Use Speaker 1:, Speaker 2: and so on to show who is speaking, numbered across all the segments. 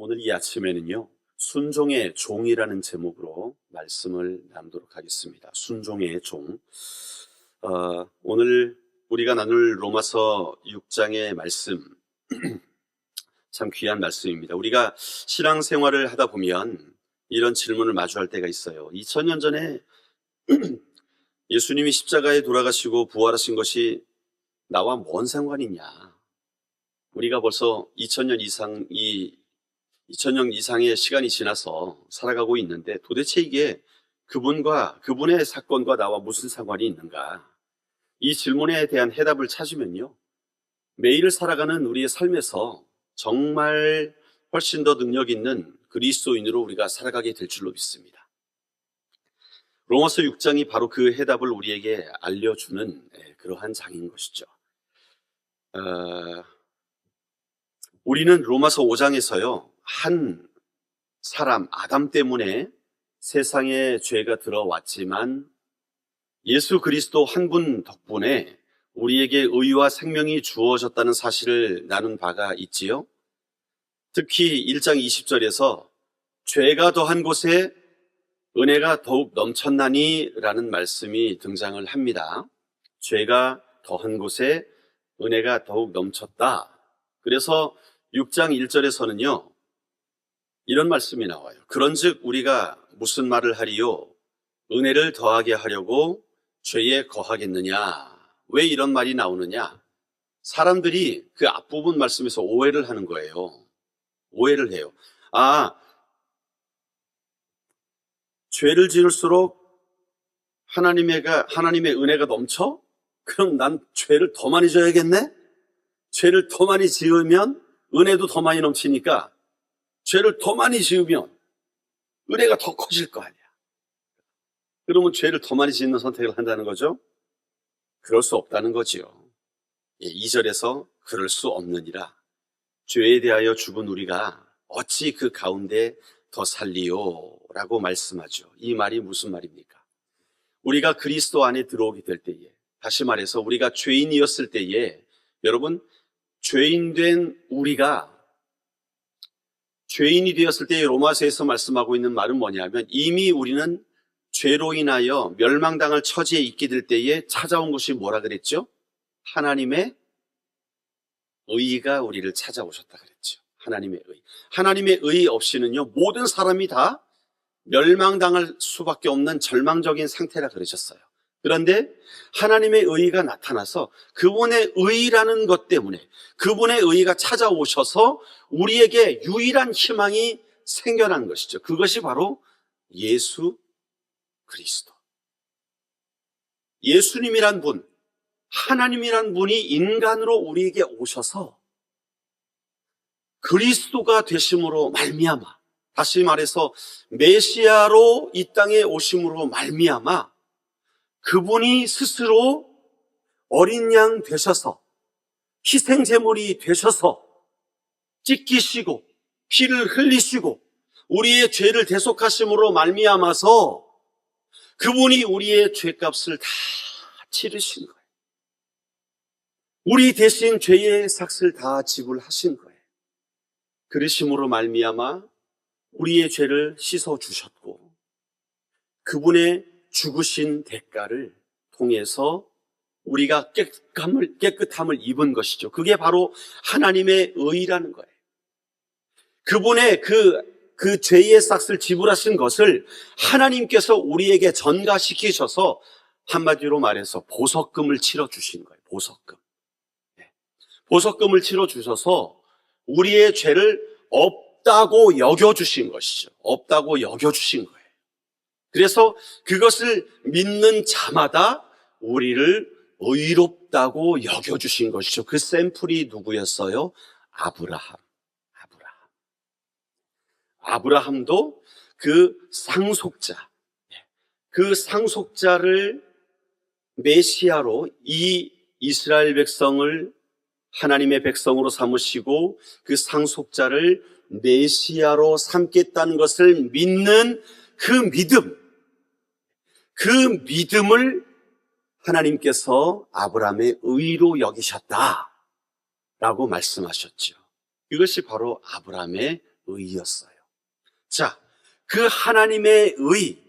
Speaker 1: 오늘 이 아침에는요, 순종의 종이라는 제목으로 말씀을 나누도록 하겠습니다. 순종의 종. 어, 오늘 우리가 나눌 로마서 6장의 말씀, 참 귀한 말씀입니다. 우리가 신앙생활을 하다 보면 이런 질문을 마주할 때가 있어요. 2000년 전에 예수님이 십자가에 돌아가시고 부활하신 것이 나와 뭔 상관이냐. 우리가 벌써 2000년 이상이 2000년 이상의 시간이 지나서 살아가고 있는데 도대체 이게 그분과 그분의 사건과 나와 무슨 상관이 있는가? 이 질문에 대한 해답을 찾으면요. 매일 살아가는 우리의 삶에서 정말 훨씬 더 능력 있는 그리스도인으로 우리가 살아가게 될 줄로 믿습니다. 로마서 6장이 바로 그 해답을 우리에게 알려주는 예, 그러한 장인 것이죠. 어, 우리는 로마서 5장에서요, 한 사람, 아담 때문에 세상에 죄가 들어왔지만 예수 그리스도 한 분 덕분에 우리에게 의와 생명이 주어졌다는 사실을 나눈 바가 있지요. 특히 1장 20절에서 죄가 더한 곳에 은혜가 더욱 넘쳤나니 라는 말씀이 등장을 합니다. 죄가 더한 곳에 은혜가 더욱 넘쳤다. 그래서 6장 1절에서는요, 이런 말씀이 나와요. 그런즉 우리가 무슨 말을 하리요? 은혜를 더하게 하려고 죄에 거하겠느냐? 왜 이런 말이 나오느냐? 사람들이 그 앞부분 말씀에서 오해를 하는 거예요. 오해를 해요. 아, 죄를 지을수록 하나님의, 하나님의 은혜가 넘쳐? 그럼 난 죄를 더 많이 져야겠네? 죄를 더 많이 지으면 은혜도 더 많이 넘치니까 죄를 더 많이 지으면 은혜가 더 커질 거 아니야. 그러면 죄를 더 많이 짓는 선택을 한다는 거죠? 그럴 수 없다는 거지요. 예, 2절에서 그럴 수 없느니라. 죄에 대하여 죽은 우리가 어찌 그 가운데 더 살리요? 라고 말씀하죠. 이 말이 무슨 말입니까? 우리가 그리스도 안에 들어오게 될 때에, 다시 말해서 우리가 죄인이었을 때에, 여러분, 죄인된 우리가 죄인이 되었을 때 로마서에서 말씀하고 있는 말은 뭐냐면 이미 우리는 죄로 인하여 멸망당할 처지에 있게 될 때에 찾아온 것이 뭐라 그랬죠? 하나님의 의가 우리를 찾아오셨다 그랬죠. 하나님의 의. 하나님의 의 없이는요, 모든 사람이 다 멸망당할 수밖에 없는 절망적인 상태라 그러셨어요. 그런데 하나님의 의가 나타나서 그분의 의라는 것 때문에 그분의 의가 찾아오셔서 우리에게 유일한 희망이 생겨난 것이죠. 그것이 바로 예수 그리스도. 예수님이란 분, 하나님이란 분이 인간으로 우리에게 오셔서 그리스도가 되심으로 말미암아 다시 말해서 메시아로 이 땅에 오심으로 말미암아 그분이 스스로 어린 양 되셔서 희생 제물이 되셔서 찢기시고 피를 흘리시고 우리의 죄를 대속하심으로 말미암아서 그분이 우리의 죄값을 다 치르신 거예요. 우리 대신 죄의 삭을 다 지불하신 거예요. 그러심으로 말미암아 우리의 죄를 씻어 주셨고 그분의 죽으신 대가를 통해서 우리가 깨끗함을, 깨끗함을 입은 것이죠. 그게 바로 하나님의 의라는 거예요. 그분의 그, 그 죄의 싹을 지불하신 것을 하나님께서 우리에게 전가시키셔서 한마디로 말해서 보석금을 치러주신 거예요. 보석금. 네. 보석금을 치러주셔서 우리의 죄를 없다고 여겨주신 것이죠. 없다고 여겨주신 거예요. 그래서 그것을 믿는 자마다 우리를 의롭다고 여겨주신 것이죠. 그 샘플이 누구였어요? 아브라함. 아브라함. 아브라함도 그 상속자, 그 상속자를 메시아로 이 이스라엘 백성을 하나님의 백성으로 삼으시고 그 상속자를 메시아로 삼겠다는 것을 믿는 그 믿음, 그 믿음을 하나님께서 아브라함의 의로 여기셨다. 라고 말씀하셨죠. 이것이 바로 아브라함의 의였어요. 자, 그 하나님의 의,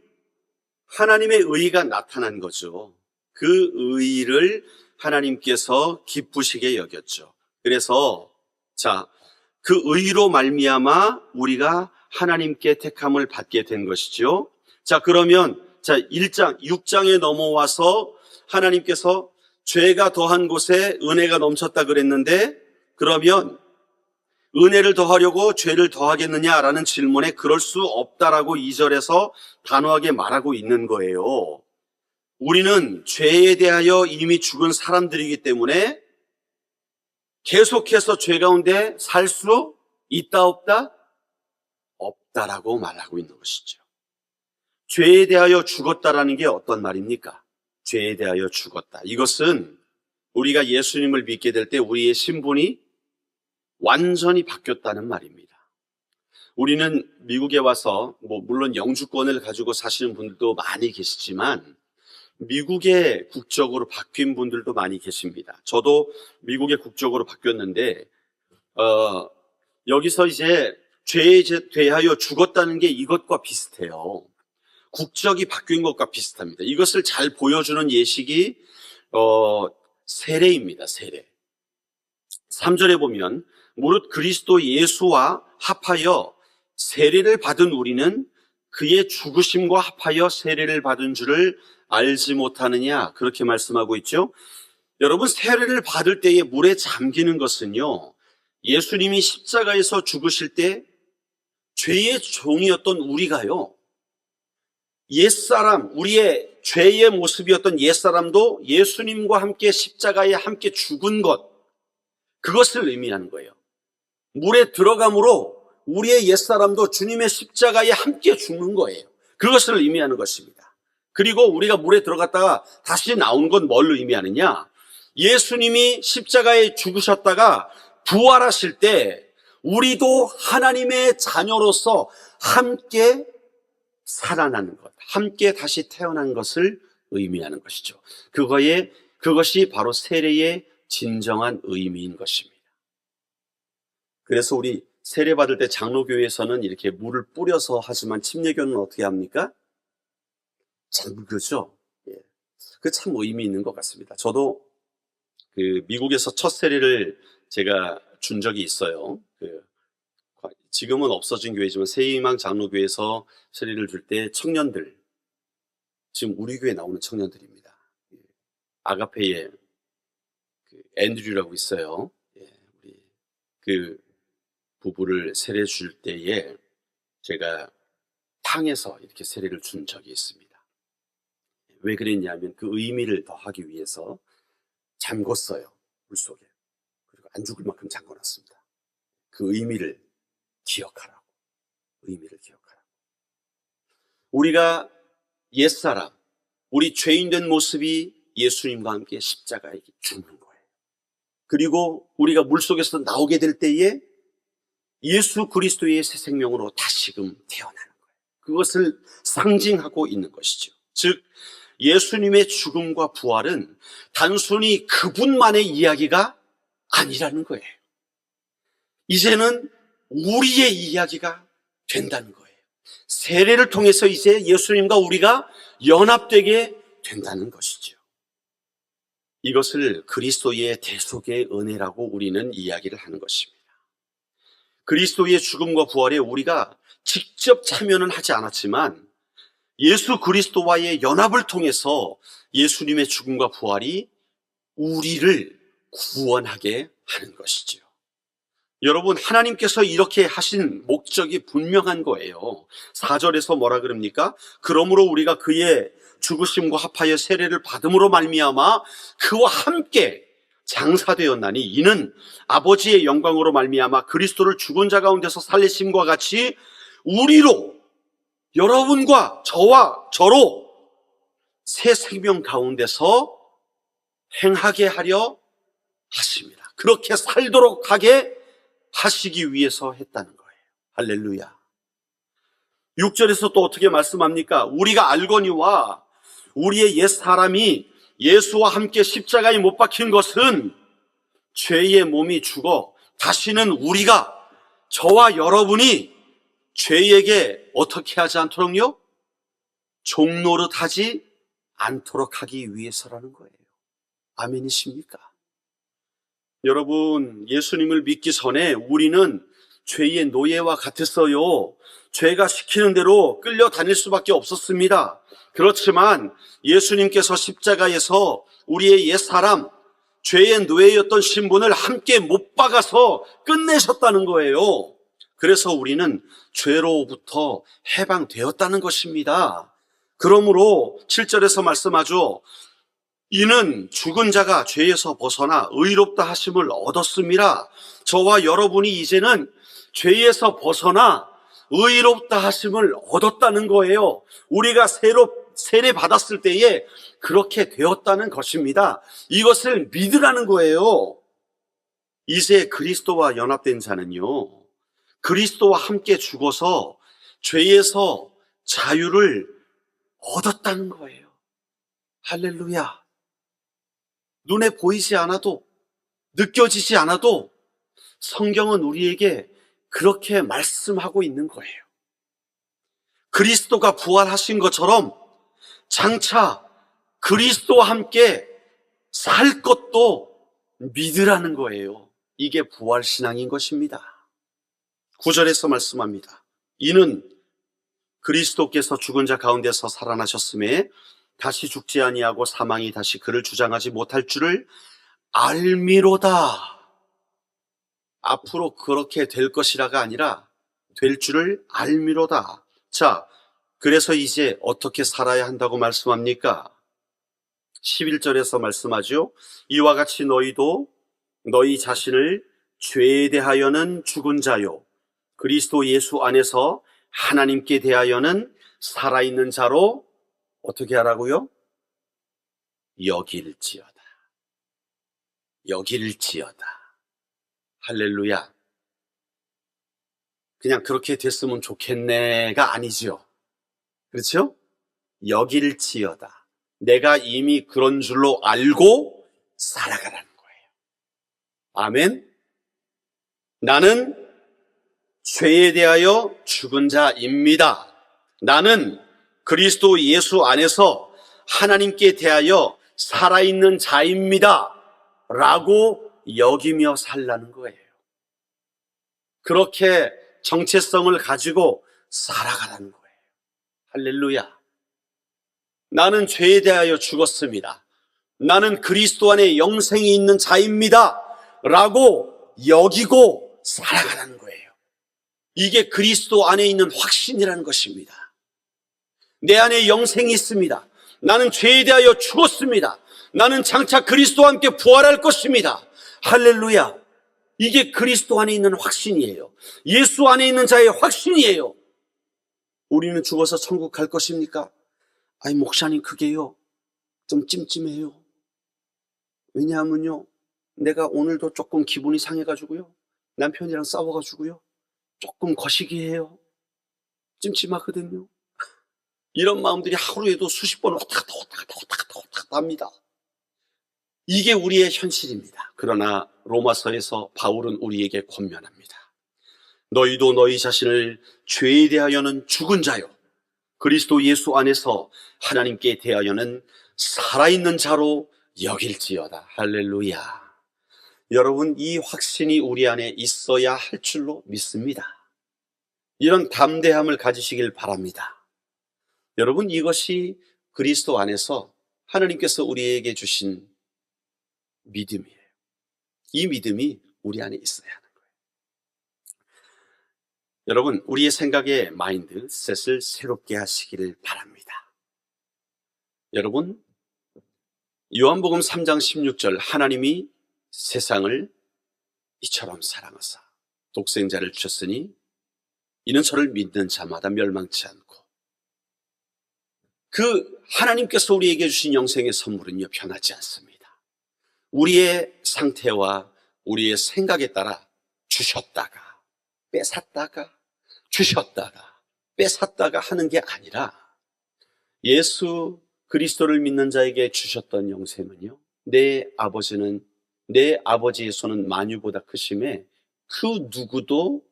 Speaker 1: 하나님의 의가 나타난 거죠. 그 의를 하나님께서 기쁘시게 여겼죠. 그래서 자, 그 의로 말미암아 우리가 하나님께 택함을 받게 된 것이죠. 자, 그러면 자, 1장, 6장에 넘어와서 하나님께서 죄가 더한 곳에 은혜가 넘쳤다 그랬는데 그러면 은혜를 더하려고 죄를 더하겠느냐라는 질문에 그럴 수 없다라고 2절에서 단호하게 말하고 있는 거예요. 우리는 죄에 대하여 이미 죽은 사람들이기 때문에 계속해서 죄 가운데 살 수 있다 없다? 없다라고 말하고 있는 것이죠. 죄에 대하여 죽었다라는 게 어떤 말입니까? 죄에 대하여 죽었다. 이것은 우리가 예수님을 믿게 될 때 우리의 신분이 완전히 바뀌었다는 말입니다. 우리는 미국에 와서 뭐 물론 영주권을 가지고 사시는 분들도 많이 계시지만 미국의 국적으로 바뀐 분들도 많이 계십니다. 저도 미국의 국적으로 바뀌었는데 어, 여기서 이제 죄에 대하여 죽었다는 게 이것과 비슷해요. 국적이 바뀐 것과 비슷합니다. 이것을 잘 보여주는 예식이 어, 세례입니다. 세례. 3절에 보면 무릇 그리스도 예수와 합하여 세례를 받은 우리는 그의 죽으심과 합하여 세례를 받은 줄을 알지 못하느냐 그렇게 말씀하고 있죠. 여러분 세례를 받을 때에 물에 잠기는 것은요. 예수님이 십자가에서 죽으실 때 죄의 종이었던 우리가요. 옛사람, 우리의 죄의 모습이었던 옛사람도 예수님과 함께 십자가에 함께 죽은 것, 그것을 의미하는 거예요. 물에 들어감으로 우리의 옛사람도 주님의 십자가에 함께 죽는 거예요. 그것을 의미하는 것입니다. 그리고 우리가 물에 들어갔다가 다시 나온 건 뭘 의미하느냐? 예수님이 십자가에 죽으셨다가 부활하실 때 우리도 하나님의 자녀로서 함께 살아나는 것, 함께 다시 태어난 것을 의미하는 것이죠. 그거에 그것이 바로 세례의 진정한 의미인 것입니다. 그래서 우리 세례 받을 때 장로교회에서는 이렇게 물을 뿌려서 하지만 침례교는 어떻게 합니까? 잠그죠. 예. 그 참 의미 있는 것 같습니다. 저도 그 미국에서 첫 세례를 제가 준 적이 있어요. 그 지금은 없어진 교회지만 세희망 장로교회에서 세례를 줄 때 청년들 지금 우리 교회 나오는 청년들입니다. 예. 아가페에 그 앤드류라고 있어요. 예, 우리 그 부부를 세례 줄 때에 제가 탕에서 이렇게 세례를 준 적이 있습니다. 왜 그랬냐면 그 의미를 더하기 위해서 잠궜어요. 물 속에. 안 죽을 만큼 잠궈놨습니다. 그 의미를 기억하라고. 의미를 기억하라고. 우리가 옛사람, 우리 죄인된 모습이 예수님과 함께 십자가에 죽는 거예요. 그리고 우리가 물속에서 나오게 될 때에 예수 그리스도의 새 생명으로 다시금 태어나는 거예요. 그것을 상징하고 있는 것이죠. 즉, 예수님의 죽음과 부활은 단순히 그분만의 이야기가 아니라는 거예요. 이제는 우리의 이야기가 된다는 거예요. 세례를 통해서 이제 예수님과 우리가 연합되게 된다는 것이죠. 이것을 그리스도의 대속의 은혜라고 우리는 이야기를 하는 것입니다. 그리스도의 죽음과 부활에 우리가 직접 참여는 하지 않았지만 예수 그리스도와의 연합을 통해서 예수님의 죽음과 부활이 우리를 구원하게 하는 것이지요. 여러분, 하나님께서 이렇게 하신 목적이 분명한 거예요. 4절에서 뭐라 그럽니까? 그러므로 우리가 그의 죽으심과 합하여 세례를 받음으로 말미암아 그와 함께 장사되었나니 이는 아버지의 영광으로 말미암아 그리스도를 죽은 자 가운데서 살리심과 같이 우리로 여러분과 저와 저로 새 생명 가운데서 행하게 하려 하십니다. 그렇게 살도록 하게 하시기 위해서 했다는 거예요. 할렐루야. 6절에서 또 어떻게 말씀합니까? 우리가 알거니와 우리의 옛 사람이 예수와 함께 십자가에 못 박힌 것은 죄의 몸이 죽어 다시는 우리가 저와 여러분이 죄에게 어떻게 하지 않도록요? 종노릇 하지 않도록 하기 위해서라는 거예요. 아멘이십니까? 여러분, 예수님을 믿기 전에 우리는 죄의 노예와 같았어요. 죄가 시키는 대로 끌려다닐 수밖에 없었습니다. 그렇지만 예수님께서 십자가에서 우리의 옛 사람, 죄의 노예였던 신분을 함께 못 박아서 끝내셨다는 거예요. 그래서 우리는 죄로부터 해방되었다는 것입니다. 그러므로 7절에서 말씀하죠. 이는 죽은 자가 죄에서 벗어나 의롭다 하심을 얻었습니다. 저와 여러분이 이제는 죄에서 벗어나 의롭다 하심을 얻었다는 거예요. 우리가 새로 세례 받았을 때에 그렇게 되었다는 것입니다. 이것을 믿으라는 거예요. 이제 그리스도와 연합된 자는요. 그리스도와 함께 죽어서 죄에서 자유를 얻었다는 거예요. 할렐루야. 눈에 보이지 않아도, 느껴지지 않아도 성경은 우리에게 그렇게 말씀하고 있는 거예요. 그리스도가 부활하신 것처럼 장차 그리스도와 함께 살 것도 믿으라는 거예요. 이게 부활신앙인 것입니다. 구절에서 말씀합니다. 이는 그리스도께서 죽은 자 가운데서 살아나셨음에 다시 죽지 아니하고 사망이 다시 그를 주장하지 못할 줄을 알미로다. 앞으로 그렇게 될 것이라가 아니라 될 줄을 알미로다. 자, 그래서 이제 어떻게 살아야 한다고 말씀합니까? 11절에서 말씀하죠. 이와 같이 너희도 너희 자신을 죄에 대하여는 죽은 자요. 그리스도 예수 안에서 하나님께 대하여는 살아있는 자로 어떻게 하라고요? 여길지어다. 여길지어다. 할렐루야. 그냥 그렇게 됐으면 좋겠네가 아니지요. 그렇죠? 여길지어다. 내가 이미 그런 줄로 알고 살아가라는 거예요. 아멘. 나는 죄에 대하여 죽은 자입니다. 나는 그리스도 예수 안에서 하나님께 대하여 살아있는 자입니다. 라고 여기며 살라는 거예요. 그렇게 정체성을 가지고 살아가라는 거예요. 할렐루야. 나는 죄에 대하여 죽었습니다. 나는 그리스도 안에 영생이 있는 자입니다. 라고 여기고 살아가라는 거예요. 이게 그리스도 안에 있는 확신이라는 것입니다. 내 안에 영생이 있습니다. 나는 죄에 대하여 죽었습니다. 나는 장차 그리스도와 함께 부활할 것입니다. 할렐루야. 이게 그리스도 안에 있는 확신이에요. 예수 안에 있는 자의 확신이에요. 우리는 죽어서 천국 갈 것입니까? 아니, 목사님, 그게요. 좀 찜찜해요. 왜냐하면요. 내가 오늘도 조금 기분이 상해가지고요. 남편이랑 싸워가지고요. 조금 거시기해요. 찜찜하거든요. 이런 마음들이 하루에도 수십 번 왔다 갔다 왔다 갔다 왔다 갔다 왔다 갔다 합니다. 이게 우리의 현실입니다. 그러나 로마서에서 바울은 우리에게 권면합니다. 너희도 너희 자신을 죄에 대하여는 죽은 자요. 그리스도 예수 안에서 하나님께 대하여는 살아있는 자로 여길지어다. 할렐루야. 여러분, 이 확신이 우리 안에 있어야 할 줄로 믿습니다. 이런 담대함을 가지시길 바랍니다. 여러분, 이것이 그리스도 안에서 하나님께서 우리에게 주신 믿음이에요. 이 믿음이 우리 안에 있어야 하는 거예요. 여러분, 우리의 생각의 마인드, 셋을 새롭게 하시기를 바랍니다. 여러분, 요한복음 3장 16절 하나님이 세상을 이처럼 사랑하사 독생자를 주셨으니 이는 저를 믿는 자마다 멸망치 않고 그 하나님께서 우리에게 주신 영생의 선물은요 변하지 않습니다. 우리의 상태와 우리의 생각에 따라 주셨다가 뺏었다가 주셨다가 뺏었다가 하는 게 아니라 예수 그리스도를 믿는 자에게 주셨던 영생은요 내 아버지는 내 아버지의 손은 만유보다 크심에 그 누구도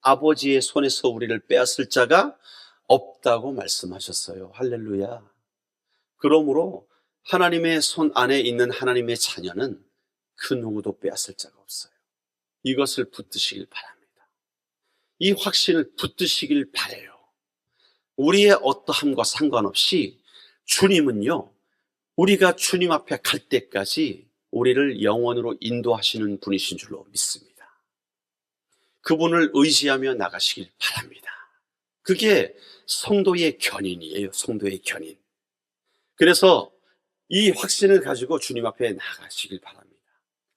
Speaker 1: 아버지의 손에서 우리를 빼앗을 자가 없다고 말씀하셨어요. 할렐루야. 그러므로 하나님의 손 안에 있는 하나님의 자녀는 그 누구도 빼앗을 자가 없어요. 이것을 붙드시길 바랍니다. 이 확신을 붙드시길 바래요. 우리의 어떠함과 상관없이 주님은요, 우리가 주님 앞에 갈 때까지 우리를 영원으로 인도하시는 분이신 줄로 믿습니다. 그분을 의지하며 나가시길 바랍니다. 그게 성도의 견인이에요. 성도의 견인. 그래서 이 확신을 가지고 주님 앞에 나가시길 바랍니다.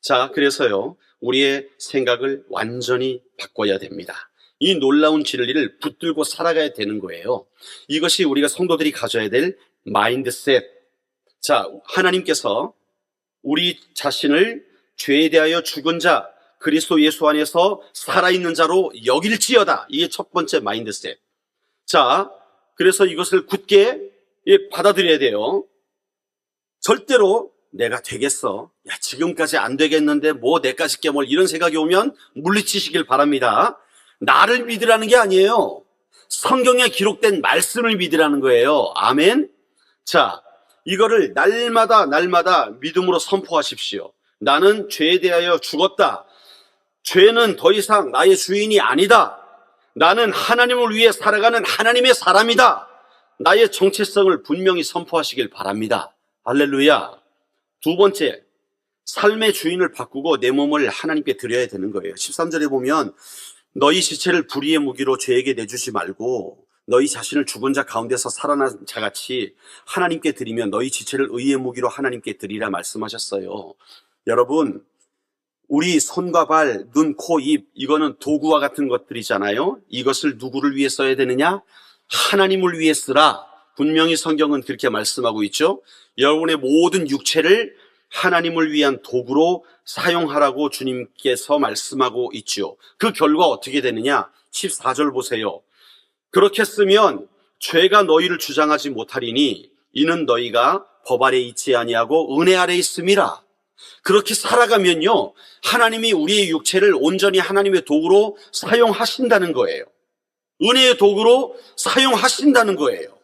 Speaker 1: 자, 그래서요, 우리의 생각을 완전히 바꿔야 됩니다. 이 놀라운 진리를 붙들고 살아가야 되는 거예요. 이것이 우리가 성도들이 가져야 될 마인드셋. 자, 하나님께서 우리 자신을 죄에 대하여 죽은 자, 그리스도 예수 안에서 살아있는 자로 여길지어다. 이게 첫 번째 마인드셋. 자, 그래서 이것을 굳게 예, 받아들여야 돼요. 절대로 내가 되겠어. 야, 지금까지 안 되겠는데 뭐 내까지 깨뭘 이런 생각이 오면 물리치시길 바랍니다. 나를 믿으라는 게 아니에요. 성경에 기록된 말씀을 믿으라는 거예요. 아멘. 자, 이거를 날마다 날마다 믿음으로 선포하십시오. 나는 죄에 대하여 죽었다. 죄는 더 이상 나의 주인이 아니다. 나는 하나님을 위해 살아가는 하나님의 사람이다. 나의 정체성을 분명히 선포하시길 바랍니다. 할렐루야. 두 번째, 삶의 주인을 바꾸고 내 몸을 하나님께 드려야 되는 거예요. 13절에 보면 너희 시체를 불의의 무기로 죄에게 내주지 말고 너희 자신을 죽은 자 가운데서 살아난 자같이 하나님께 드리면 너희 지체를 의의 무기로 하나님께 드리라 말씀하셨어요. 여러분, 우리 손과 발, 눈, 코, 입, 이거는 도구와 같은 것들이잖아요. 이것을 누구를 위해 써야 되느냐? 하나님을 위해 쓰라. 분명히 성경은 그렇게 말씀하고 있죠. 여러분의 모든 육체를 하나님을 위한 도구로 사용하라고 주님께서 말씀하고 있죠. 그 결과 어떻게 되느냐? 14절 보세요. 그렇게 쓰면 죄가 너희를 주장하지 못하리니 이는 너희가 법 아래 있지 아니하고 은혜 아래 있음이라. 그렇게 살아가면요. 하나님이 우리의 육체를 온전히 하나님의 도구로 사용하신다는 거예요. 은혜의 도구로 사용하신다는 거예요.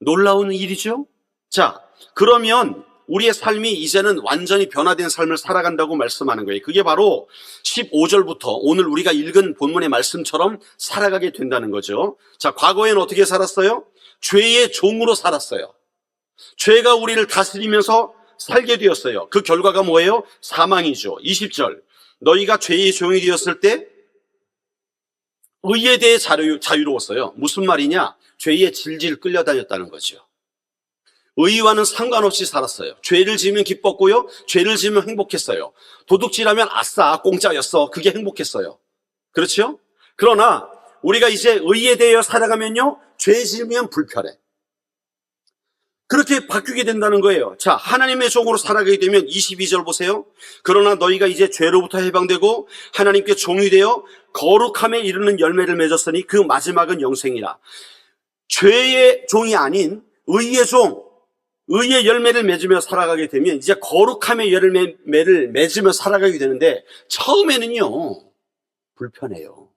Speaker 1: 놀라운 일이죠? 자, 그러면 우리의 삶이 이제는 완전히 변화된 삶을 살아간다고 말씀하는 거예요. 그게 바로 15절부터 오늘 우리가 읽은 본문의 말씀처럼 살아가게 된다는 거죠. 자, 과거에는 어떻게 살았어요? 죄의 종으로 살았어요. 죄가 우리를 다스리면서 살게 되었어요. 그 결과가 뭐예요? 사망이죠. 20절. 너희가 죄의 종이 되었을 때 의에 대해 자유, 자유로웠어요. 무슨 말이냐? 죄에 질질 끌려다녔다는 거죠. 의와는 상관없이 살았어요. 죄를 지으면 기뻤고요. 죄를 지으면 행복했어요. 도둑질하면 아싸, 공짜였어. 그게 행복했어요. 그렇죠? 그러나 우리가 이제 의에 대하여 살아가면요. 죄 지으면 불편해. 그렇게 바뀌게 된다는 거예요. 자, 하나님의 종으로 살아가게 되면 22절 보세요. 그러나 너희가 이제 죄로부터 해방되고 하나님께 종이 되어 거룩함에 이르는 열매를 맺었으니 그 마지막은 영생이라. 죄의 종이 아닌 의의 종, 의의 열매를 맺으며 살아가게 되면 이제 거룩함의 열매를 맺으며 살아가게 되는데 처음에는요, 불편해요.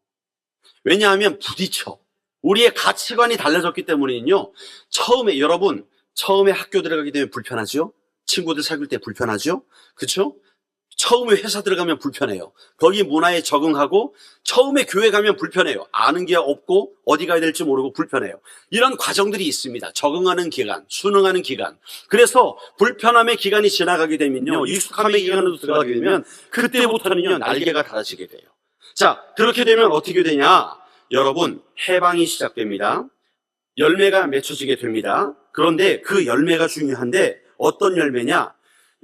Speaker 1: 왜냐하면 부딪혀. 우리의 가치관이 달라졌기 때문에는요, 처음에 여러분, 처음에 학교 들어가게 되면 불편하죠? 친구들 사귈 때 불편하죠? 그쵸? 처음에 회사 들어가면 불편해요. 거기 문화에 적응하고 처음에 교회 가면 불편해요. 아는 게 없고 어디 가야 될지 모르고 불편해요. 이런 과정들이 있습니다. 적응하는 기간, 수능하는 기간. 그래서 불편함의 기간이 지나가게 되면요. 익숙함의 기간으로 들어가게 되면 그때부터는요. 날개가 달아지게 돼요. 자, 그렇게 되면 어떻게 되냐? 여러분, 해방이 시작됩니다. 열매가 맺혀지게 됩니다. 그런데 그 열매가 중요한데 어떤 열매냐?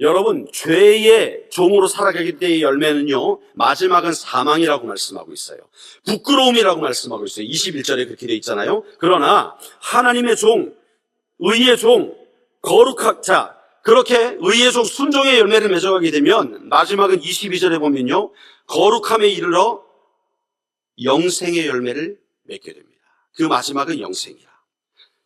Speaker 1: 여러분, 죄의 종으로 살아가기 때의 열매는요, 마지막은 사망이라고 말씀하고 있어요. 부끄러움이라고 말씀하고 있어요. 21절에 그렇게 되어 있잖아요. 그러나 하나님의 종, 의의 종, 거룩한, 자, 그렇게 의의 종 순종의 열매를 맺어가게 되면 마지막은 22절에 보면요, 거룩함에 이르러 영생의 열매를 맺게 됩니다. 그 마지막은 영생이라.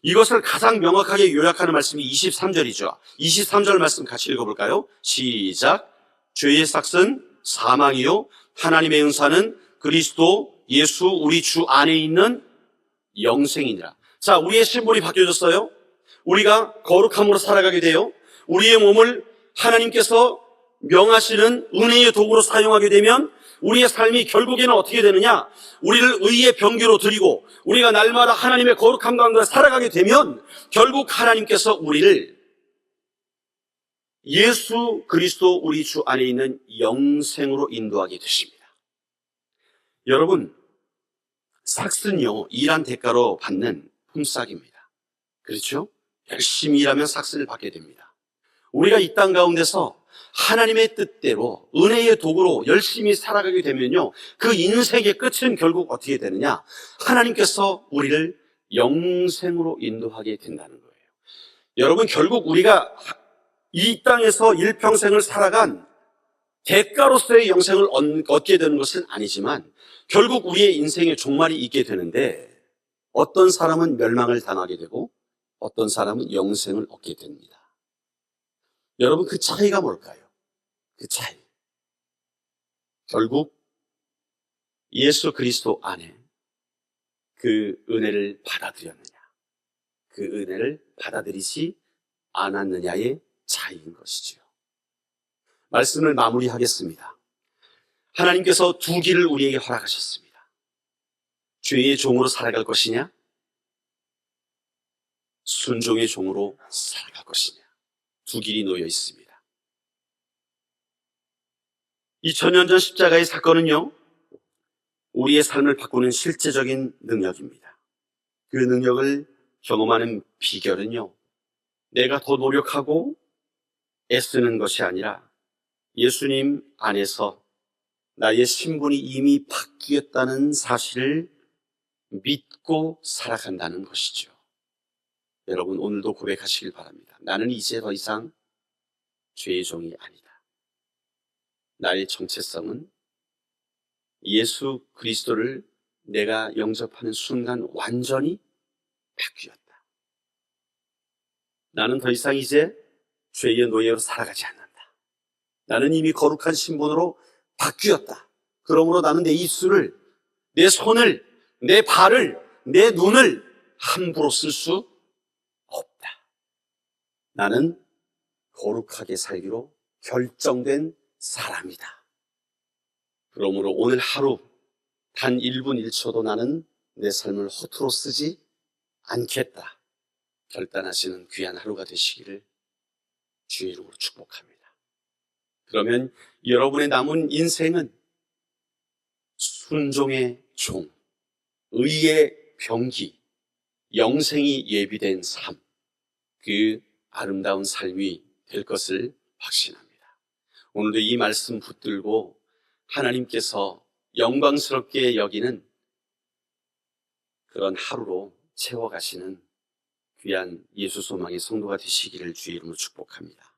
Speaker 1: 이것을 가장 명확하게 요약하는 말씀이 23절이죠. 23절 말씀 같이 읽어볼까요? 시작. 죄의 삭은 사망이요. 하나님의 은사는 그리스도 예수 우리 주 안에 있는 영생이니라. 자, 우리의 신분이 바뀌어졌어요. 우리가 거룩함으로 살아가게 돼요. 우리의 몸을 하나님께서 명하시는 은혜의 도구로 사용하게 되면 우리의 삶이 결국에는 어떻게 되느냐? 우리를 의의 병기로 드리고 우리가 날마다 하나님의 거룩함 가운데 살아가게 되면 결국 하나님께서 우리를 예수 그리스도 우리 주 안에 있는 영생으로 인도하게 되십니다. 여러분, 삭슨요, 일한 대가로 받는 품삯입니다. 그렇죠? 열심히 일하면 삭슨을 받게 됩니다. 우리가 이 땅 가운데서 하나님의 뜻대로 은혜의 도구로 열심히 살아가게 되면요. 그 인생의 끝은 결국 어떻게 되느냐? 하나님께서 우리를 영생으로 인도하게 된다는 거예요. 여러분, 결국 우리가 이 땅에서 일평생을 살아간 대가로서의 영생을 얻- 얻게 되는 것은 아니지만 결국 우리의 인생의 종말이 있게 되는데 어떤 사람은 멸망을 당하게 되고 어떤 사람은 영생을 얻게 됩니다. 여러분 그 차이가 뭘까요? 그 차이. 결국 예수 그리스도 안에 그 은혜를 받아들였느냐, 그 은혜를 받아들이지 않았느냐의 차이인 것이지요. 말씀을 마무리하겠습니다. 하나님께서 두 길을 우리에게 허락하셨습니다. 죄의 종으로 살아갈 것이냐? 순종의 종으로 살아갈 것이냐? 두 길이 놓여 있습니다. 2000년 전 십자가의 사건은요, 우리의 삶을 바꾸는 실제적인 능력입니다. 그 능력을 경험하는 비결은요, 내가 더 노력하고 애쓰는 것이 아니라 예수님 안에서 나의 신분이 이미 바뀌었다는 사실을 믿고 살아간다는 것이죠. 여러분, 오늘도 고백하시길 바랍니다. 나는 이제 더 이상 죄의 종이 아니다. 나의 정체성은 예수 그리스도를 내가 영접하는 순간 완전히 바뀌었다. 나는 더 이상 이제 죄의 노예로 살아가지 않는다. 나는 이미 거룩한 신분으로 바뀌었다. 그러므로 나는 내 입술을, 내 손을, 내 발을, 내 눈을 함부로 쓸 수 없다. 나는 거룩하게 살기로 결정된 사람이다. 그러므로 오늘 하루 단 1분 1초도 나는 내 삶을 허투루 쓰지 않겠다. 결단하시는 귀한 하루가 되시기를 주의 이름으로 축복합니다. 그러면 여러분의 남은 인생은 순종의 종, 의의 병기, 영생이 예비된 삶, 그 아름다운 삶이 될 것을 확신합니다. 오늘도 이 말씀 붙들고 하나님께서 영광스럽게 여기는 그런 하루로 채워가시는 귀한 예수 소망의 성도가 되시기를 주의 이름으로 축복합니다.